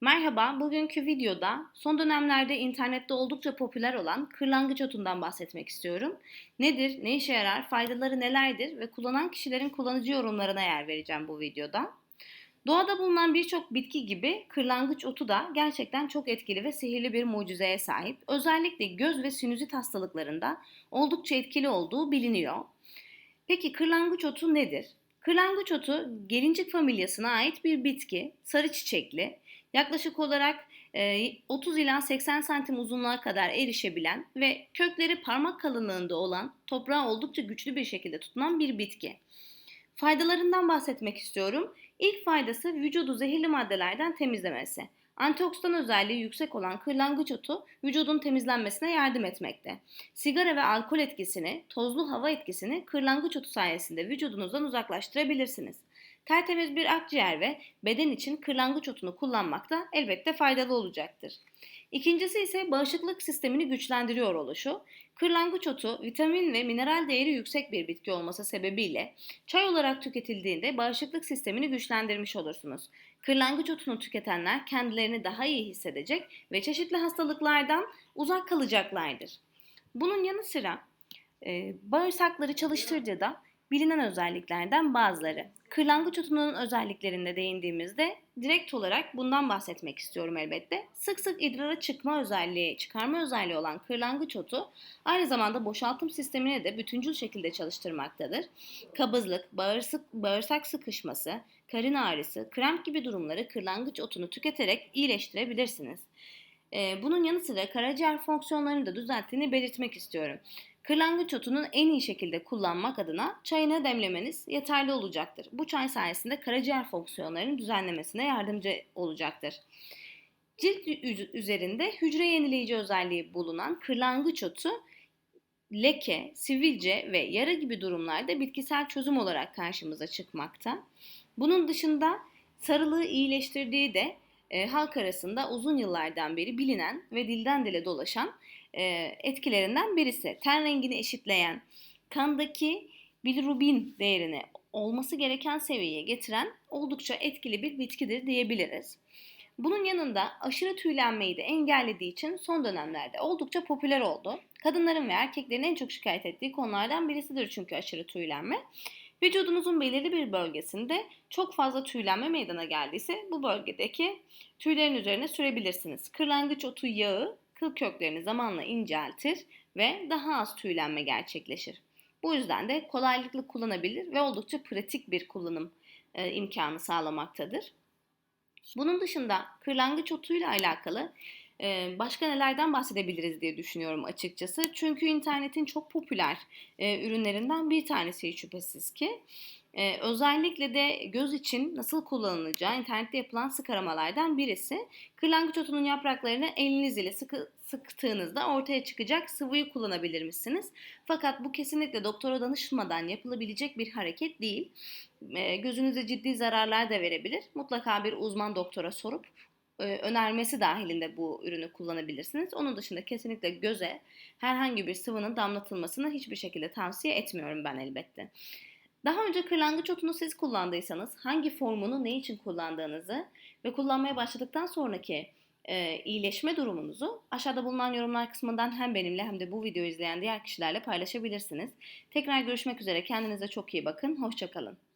Merhaba, bugünkü videoda son dönemlerde internette oldukça popüler olan kırlangıç otundan bahsetmek istiyorum. Nedir, ne işe yarar, faydaları nelerdir ve kullanan kişilerin kullanıcı yorumlarına yer vereceğim bu videoda. Doğada bulunan birçok bitki gibi kırlangıç otu da gerçekten çok etkili ve sihirli bir mucizeye sahip. Özellikle göz ve sinüzit hastalıklarında oldukça etkili olduğu biliniyor. Peki kırlangıç otu nedir? Kırlangıç otu gelincik familyasına ait bir bitki, sarı çiçekli, yaklaşık olarak 30 ila 80 santim uzunluğa kadar erişebilen ve kökleri parmak kalınlığında olan toprağa oldukça güçlü bir şekilde tutunan bir bitki. Faydalarından bahsetmek istiyorum. İlk faydası vücudu zehirli maddelerden temizlemesi. Antioksidan özelliği yüksek olan kırlangıç otu vücudun temizlenmesine yardım etmekte. Sigara ve alkol etkisini, tozlu hava etkisini kırlangıç otu sayesinde vücudunuzdan uzaklaştırabilirsiniz. Tertemiz bir akciğer ve beden için kırlangıç otunu kullanmak da elbette faydalı olacaktır. İkincisi ise bağışıklık sistemini güçlendiriyor oluşu. Kırlangıç otu vitamin ve mineral değeri yüksek bir bitki olması sebebiyle çay olarak tüketildiğinde bağışıklık sistemini güçlendirmiş olursunuz. Kırlangıç otunu tüketenler kendilerini daha iyi hissedecek ve çeşitli hastalıklardan uzak kalacaklardır. Bunun yanı sıra e, bağırsakları çalıştırdığı da bilinen özelliklerden bazıları. Kırlangıç otunun özelliklerinde değindiğimizde direkt olarak bundan bahsetmek istiyorum elbette. Sık sık idrara çıkma özelliği, çıkarma özelliği olan kırlangıç otu aynı zamanda boşaltım sistemini de bütüncül şekilde çalıştırmaktadır. Kabızlık, bağırsak, bağırsak sıkışması, karın ağrısı, kramp gibi durumları kırlangıç otunu tüketerek iyileştirebilirsiniz. Bunun yanı sıra karaciğer fonksiyonlarını da düzelttiğini belirtmek istiyorum. Kırlangıç otunun en iyi şekilde kullanmak adına çayını demlemeniz yeterli olacaktır. Bu çay sayesinde karaciğer fonksiyonlarının düzenlemesine yardımcı olacaktır. Cilt üzerinde hücre yenileyici özelliği bulunan kırlangıç otu leke, sivilce ve yara gibi durumlarda bitkisel çözüm olarak karşımıza çıkmakta. Bunun dışında sarılığı iyileştirdiği de e, halk arasında uzun yıllardan beri bilinen ve dilden dile dolaşan e, etkilerinden birisi. Ten rengini eşitleyen, kandaki bilirubin değerini olması gereken seviyeye getiren oldukça etkili bir bitkidir diyebiliriz. Bunun yanında aşırı tüylenmeyi de engellediği için son dönemlerde oldukça popüler oldu. Kadınların ve erkeklerin en çok şikayet ettiği konulardan birisidir çünkü aşırı tüylenme. Vücudunuzun belirli bir bölgesinde çok fazla tüylenme meydana geldiyse bu bölgedeki tüylerin üzerine sürebilirsiniz. Kırlangıç otu yağı kıl köklerini zamanla inceltir ve daha az tüylenme gerçekleşir. Bu yüzden de kolaylıkla kullanabilir ve oldukça pratik bir kullanım e, imkanı sağlamaktadır. Bunun dışında kırlangıç otuyla alakalı başka nelerden bahsedebiliriz diye düşünüyorum açıkçası. Çünkü internetin çok popüler ürünlerinden bir tanesi şüphesiz ki. Ee, özellikle de göz için nasıl kullanılacağı internette yapılan sık aramalardan birisi. Kırlangıç otunun yapraklarını eliniz ile sıkı, sıktığınızda ortaya çıkacak sıvıyı kullanabilir misiniz? Fakat bu kesinlikle doktora danışmadan yapılabilecek bir hareket değil. Ee, gözünüze ciddi zararlar da verebilir. Mutlaka bir uzman doktora sorup önermesi dahilinde bu ürünü kullanabilirsiniz. Onun dışında kesinlikle göze herhangi bir sıvının damlatılmasını hiçbir şekilde tavsiye etmiyorum ben elbette. Daha önce kırlangıç otunu siz kullandıysanız hangi formunu ne için kullandığınızı ve kullanmaya başladıktan sonraki e, iyileşme durumunuzu aşağıda bulunan yorumlar kısmından hem benimle hem de bu videoyu izleyen diğer kişilerle paylaşabilirsiniz. Tekrar görüşmek üzere. Kendinize çok iyi bakın. Hoşçakalın.